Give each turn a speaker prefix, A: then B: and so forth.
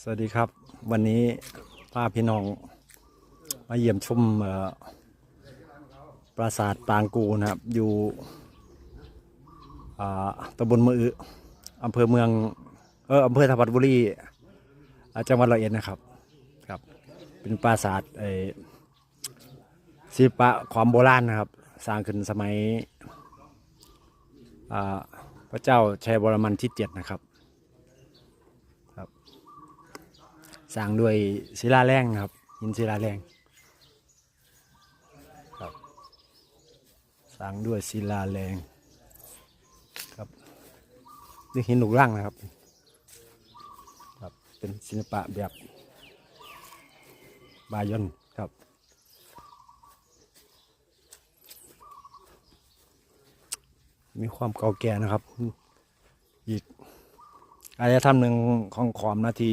A: สวัสดีครับ วันนี้พาพี่น้อง มาเยี่ยมชมปราสาทปางกูนะครับ อยู่อ่าตำบลมืออึอำเภอเมือง เอออำเภอธวัดบุรีจังหวัดร้อยเอ็ดนะครับ ครับ เป็นปราสาทไอศิลปะความโบราณนะครับ สร้างขึ้นสมัยพระเจ้าชัยบรมันที่เจ็ดนะครับ สร้างด้วยศิลาแรงครับหินศิลาแรงครับสร้างด้วยศิลาแรงครับนี่หินหนุกร่างนะครับครับ เป็นศิลปะแบบบายอนครับมีความเก่าแก่นะครับ อีกอารยธรรมหนึ่งของขอมนาที